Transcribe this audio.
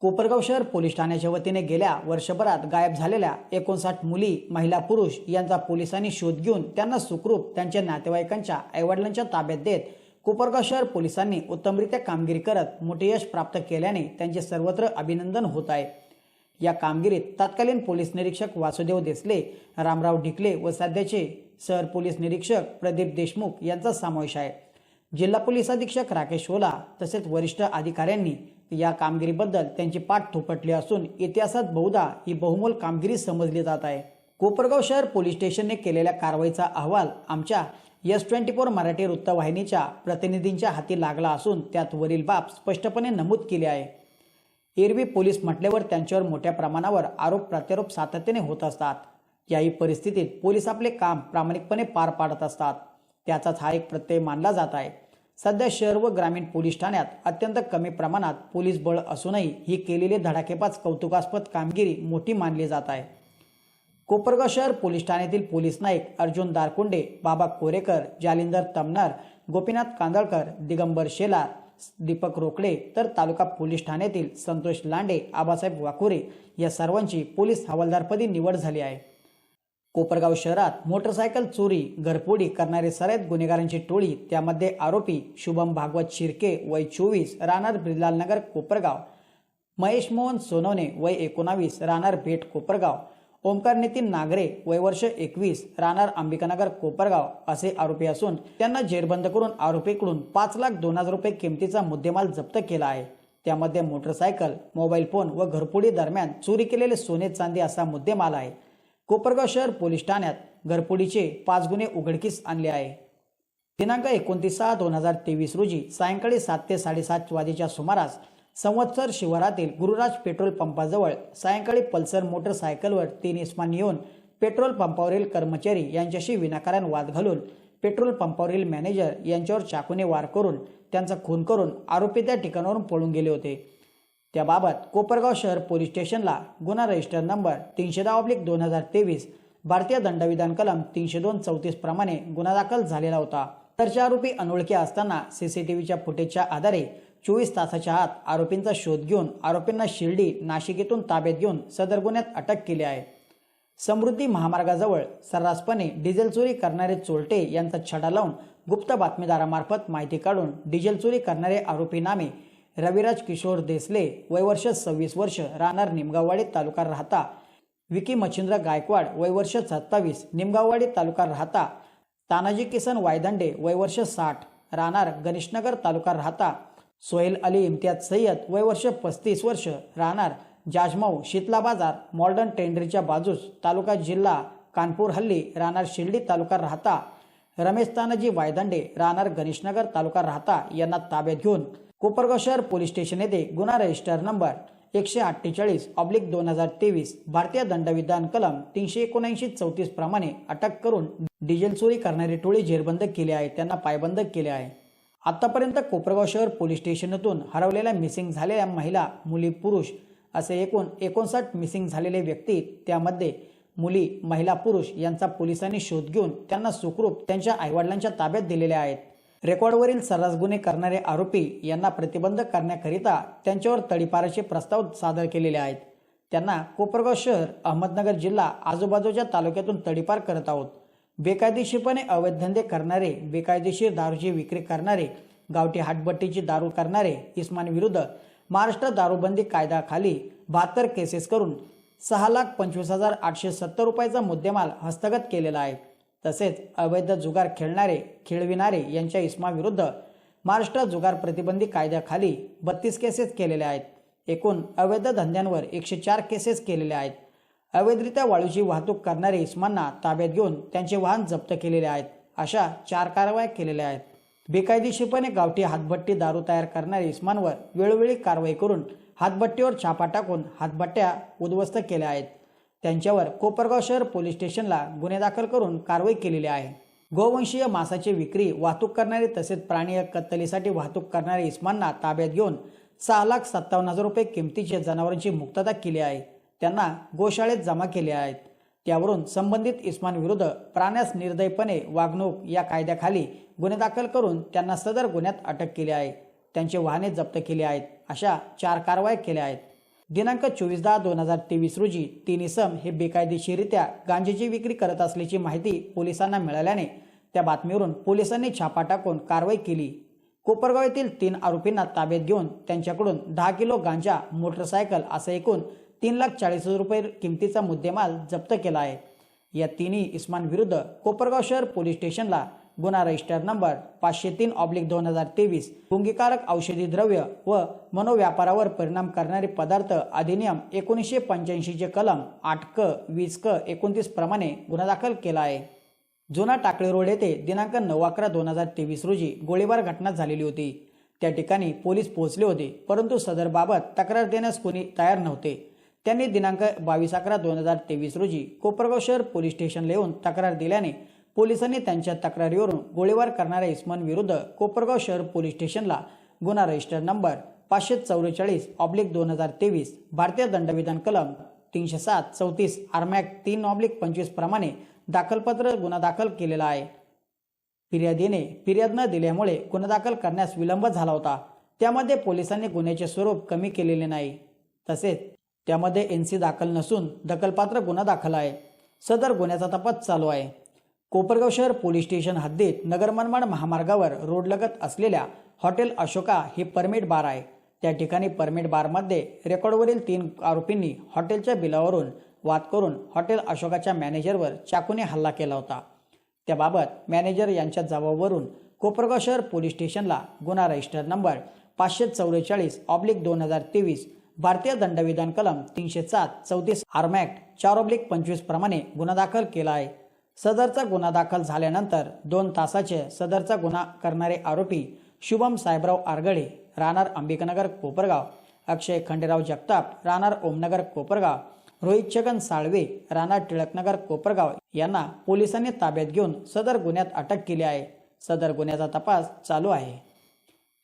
कोपरगाव शहर पोलीस ठाण्याच्या वतीने गेल्या वर्षभरात गायब झालेल्या एकोणसाठ मुली महिला पुरुष यांचा पोलिसांनी शोध घेऊन त्यांना सुखरूप त्यांच्या नातेवाईकांच्या आईवडिलांच्या ताब्यात देत कोपरगाव शहर पोलिसांनी उत्तमरित्या कामगिरी करत मोठे यश प्राप्त केल्याने त्यांचे सर्वत्र अभिनंदन होत आहे. या कामगिरीत तत्कालीन पोलीस निरीक्षक वासुदेव देसले रामराव ढिकले व सध्याचे शहर पोलीस निरीक्षक प्रदीप देशमुख यांचा समावेश आहे. जिल्हा पोलीस अधीक्षक राकेश ओला तसेच वरिष्ठ अधिकाऱ्यांनी या कामगिरीबद्दल त्यांची पाठ थोपटली असून इतिहासात बहुधा ही बहुमोल कामगिरी समजली जात आहे. कोपरगाव शहर पोलीस स्टेशनने केलेल्या कारवाईचा अहवाल आमच्या एस ट्वेंटी फोर मराठी वृत्तवाहिनीच्या प्रतिनिधींच्या हाती लागला असून त्यात वरील बाब स्पष्टपणे नमूद केले आहे. एरवी पोलीस म्हटल्यावर त्यांच्यावर मोठ्या प्रमाणावर आरोप प्रत्यारोप सातत्याने होत असतात. याही परिस्थितीत पोलीस आपले काम प्रामाणिकपणे पार पाडत असतात. त्याचाच हा एक प्रत्यय मानला जात आहे. सध्या शहर व ग्रामीण पोलीस ठाण्यात अत्यंत कमी प्रमाणात पोलीस बळ असूनही ही केलेली धडाकेबाज कौतुकास्पद कामगिरी मोठी मानली जात आहे. कोपरगाव शहर पोलीस ठाण्यातील पोलीस नाईक अर्जुन दारकुंडे बाबा कोरेकर जालिंदर तमनार गोपीनाथ कांदळकर दिगंबर शेलार दीपक रोकडे तर तालुका पोलीस ठाण्यातील संतोष लांडे आबासाहेब वाकुरे या सर्वांची पोलीस हवालदारपदी निवड झाली आहे. कोपरगाव शहरात मोटरसायकल चोरी घरफोडी करणारे सराईत गुन्हेगारांची टोळी त्यामध्ये आरोपी शुभम भागवत शिर्के वय चोवीस राहणार बिरलालनगर कोपरगाव. महेश मोहन सोनवणे वय एकोणावीस राहणार भेट कोपरगाव. ओमकार नितीन नागरे वय वर्ष एकवीस राहणार अंबिकानगर कोपरगाव असे आरोपी असून त्यांना जेरबंद करून आरोपीकडून पाच लाख दोन हजार रुपये किमतीचा मुद्देमाल जप्त केला आहे. त्यामध्ये मोटरसायकल मोबाईल फोन व घरफोडी दरम्यान चोरी केलेले सोने चांदी असा मुद्देमाल आहे. कोपरगाव शहर पोलीस ठाण्यात घरपोडीचे पाच गुन्हे उघडकीस आणले आहे. दिनांक एकोणतीस सहा दोन हजार तेवीस रोजी सायंकाळी सात ते साडेसात वाजेच्या सुमारास संवत्सर शिवारातील गुरुराज पेट्रोल पंपाजवळ सायंकाळी पल्सर मोटरसायकलवर तीन इस्मान येऊन पेट्रोल पंपावरील कर्मचारी यांच्याशी विनाकारण वाद घालून पेट्रोल पंपावरील मॅनेजर यांच्यावर चाकूने वार करून त्यांचा खून करून आरोपी त्या ठिकाणावरून पळून गेले होते. त्याबाबत कोपरगाव शहर पोलीस स्टेशनला गुन्हा रजिस्टर नंबर तीनशे दहा ऑब्लिक दोन हजार तेवीस भारतीय दंडविधान कलम तीनशे दोन चौतीस प्रमाणे गुन्हा दाखल झालेला होता. तरच्या आरोपी अनोळखी असताना सीसीटीव्हीच्या फुटेजच्या आधारे चोवीस तासाच्या आत आरोपींचा शोध घेऊन आरोपींना शिर्डी नाशिक येथून ताब्यात घेऊन सदर गुन्ह्यात अटक केली आहे. समृद्धी महामार्गाजवळ सर्रासपणे डिझेल चोरी करणारे चोरटे यांचा छडा लावून गुप्त बातमीदारामार्फत माहिती काढून डिझेल चोरी करणारे आरोपी नामे रविराज किशोर देसले वयवर्ष सव्वीस वर्ष राहणार निमगाववाडी तालुका राहता. विकी मच्छिंद्र गायकवाड वयवर्ष सत्तावीस निमगाववाडी तालुका राहता. तानाजी किसन वायदंडे वयवर्ष साठ राहणार गणेशनगर तालुका राहता. सोहेल अली इम्तियाज सय्यद वयवर्ष पस्तीस वर्ष राहणार जाजमाऊ शीतला बाजार मॉडर्न टेंडरीच्या बाजूस तालुका जिल्हा कानपूर हल्ली राहणार शिर्डी तालुका राहता. रमेश तानाजी वायदंडे राहणार गणेशनगर तालुका राहता यांना ताब्यात घेऊन कोपरगाव शहर पोलीस स्टेशन येथे गुन्हा रजिस्टर नंबर एकशे अठ्ठेचाळीस ऑब्लिक दोन हजार तेवीस भारतीय दंडविधान कलम तीनशे एकोणऐंशी चौतीस प्रमाणे अटक करून डिझेल चोरी करणारी टोळी जेरबंद केली आहे त्यांना पायबंद केले आहे. आतापर्यंत कोपरगाव शहर पोलीस स्टेशनातून हरवलेल्या मिसिंग झालेल्या महिला मुली पुरुष असे एकूण एकोणसाठ मिसिंग झालेले व्यक्ती त्यामध्ये मुली महिला पुरुष यांचा पोलिसांनी शोध घेऊन त्यांना सुखरूप त्यांच्या आईवडिलांच्या ताब्यात दिलेल्या आहेत. रेकॉर्डवरील सर्रास गुन्हे करणारे आरोपी यांना प्रतिबंध करण्याकरिता त्यांच्यावर तडीपाराचे प्रस्ताव सादर केलेले आहेत. त्यांना कोपरगाव शहर अहमदनगर जिल्हा आजूबाजूच्या तालुक्यातून तडीपार करत आहोत. बेकायदेशीरपणे अवैध धंदे करणारे बेकायदेशीर दारूची विक्री करणारे गावठी हाटबट्टीची दारू करणारे इस्मानविरुद्ध महाराष्ट्र दारूबंदी कायद्याखाली बहात्तर केसेस करून सहा लाख पंचवीस हजार आठशे सत्तर रुपयाचा मुद्देमाल हस्तगत केलेला आहे. तसेच अवैध जुगार खेळणारे खेळविणारे यांच्या इस्माविरुद्ध महाराष्ट्र जुगार प्रतिबंधी कायद्याखाली बत्तीस केसेस केलेल्या आहेत. एकूण अवैध धंद्यांवर एकशे चार केसेस केलेल्या आहेत. अवैधरित्या वाळूची वाहतूक करणारे इस्मांना ताब्यात घेऊन त्यांचे वाहन जप्त केलेले आहेत. अशा चार कारवाया केलेल्या आहेत. बेकायदेशीरपणे गावठी हातभट्टी दारू तयार करणाऱ्या इस्मांवर वेळोवेळी कारवाई करून हातभट्टीवर छापा टाकून हातभट्ट्या उद्ध्वस्त केल्या आहेत. त्यांच्यावर कोपरगाव शहर पोलीस स्टेशनला गुन्हे दाखल करून कारवाई केलेली आहे. गोवंशीय मासाची विक्री वाहतूक करणारे तसेच प्राणी कत्तलीसाठी वाहतूक करणारे इस्मांना ताब्यात घेऊन सहा लाख सत्तावन्न हजार रुपये किमतीच्या जनावरांची मुक्तता केली आहे. त्यांना गोशाळेत जमा केले आहेत. त्यावरून संबंधित इस्मानविरुद्ध प्राण्यास निर्दयपणे वागणूक या कायद्याखाली गुन्हे दाखल करून त्यांना सदर गुन्ह्यात अटक केली आहे. त्यांचे वाहने जप्त केली आहेत. अशा चार कारवाया केल्या आहेत. दिनांक चोवीस दहा दोन हजार तेवीस रोजी तीन इसम हे बेकायदेशीरित्या गांजेची विक्री करत असल्याची माहिती पोलिसांना मिळाल्याने त्या बातमीवरून पोलिसांनी छापा टाकून कारवाई केली. कोपरगाव येथील तीन आरोपींना ताब्यात घेऊन त्यांच्याकडून दहा किलो गांजा मोटरसायकल असं एकूण तीन लाख चाळीस हजार रुपये किमतीचा मुद्देमाल जप्त केला आहे. या तिन्ही इस्मांविरुद्ध कोपरगाव शहर पोलीस स्टेशनला गुन्हा रजिस्टर नंबर पाचशे तीन ऑब्लिक दोन हजार तेवीस गुंगीकारक औषधी द्रव्य व मनोव्यापारावर परिणाम करणारे पदार्थ अधिनियम एकोणीसशे पंच्याऐंशीचे कलम आठ क वीस क एकोणतीस प्रमाणे गुन्हा दाखल केला आहे. जुना टाकळी रोड येथे दिनांक नऊ अकरा दोन हजार तेवीस रोजी गोळीबार घटना झालेली होती. त्या ठिकाणी पोलीस पोहोचले होते परंतु सदर बाबत तक्रार देण्यास कोणी तयार नव्हते. त्यांनी दिनांक बावीस अकरा दोन हजार तेवीस रोजी कोपरगाव शहर पोलीस स्टेशनला येऊन तक्रार दिल्याने पोलिसांनी त्यांच्या तक्रारीवरून गोळीबार करणाऱ्या इस्मांविरुद्ध कोपरगाव शहर पोलीस स्टेशनला गुन्हा रजिस्टर नंबर पाचशे चौवेचाळीस ऑब्लिक दोन हजार तेवीस भारतीय दंडविधान कलम तीनशे सात चौतीस आर्मॅक तीन ऑब्लिक पंचवीस प्रमाणे दाखलपत्र गुन्हा दाखल केलेला आहे. फिर्यादीने फिर्याद न दिल्यामुळे गुन्हा दाखल करण्यास विलंब झाला होता. त्यामध्ये पोलिसांनी गुन्ह्याचे स्वरूप कमी केलेले नाही. तसेच त्यामध्ये एन सी दाखल नसून दखलपात्र गुन्हा दाखल आहे. सदर गुन्ह्याचा तपास चालू आहे. कोपरगाव शहर पोलीस स्टेशन हद्दीत नगर मनमाड महामार्गावर रोडलगत असलेल्या हॉटेल अशोका हे परमिट बार आहे. त्या ठिकाणी परमिट बारमध्ये रेकॉर्डवरील तीन आरोपींनी हॉटेलच्या बिलावरून वाद करून हॉटेल अशोकाच्या मॅनेजरवर चाकूने हल्ला केला होता. त्याबाबत मॅनेजर यांच्या जबाबावरून कोपरगाव शहर पोलीस स्टेशनला गुन्हा रजिस्टर नंबर पाचशे चौवेचाळीस ऑब्लिक दोन हजार तेवीस भारतीय दंडविधान कलम तीनशे सात चौतीस आर्मॅक्ट चार ऑब्लिक पंचवीस प्रमाणे गुन्हा दाखल केला आहे. सदरचा गुन्हा दाखल झाल्यानंतर दोन तासाचे सदरचा गुन्हा करणारे आरोपी शुभम साहेबराव आरगडे राहणार अंबिकनगर कोपरगाव अक्षय खंडेराव जगताप राहणार ओमनगर कोपरगाव रोहित छगन साळवे राहणार टिळकनगर कोपरगाव यांना पोलिसांनी ताब्यात घेऊन सदर गुन्ह्यात अटक केली आहे. सदर गुन्ह्याचा तपास चालू आहे.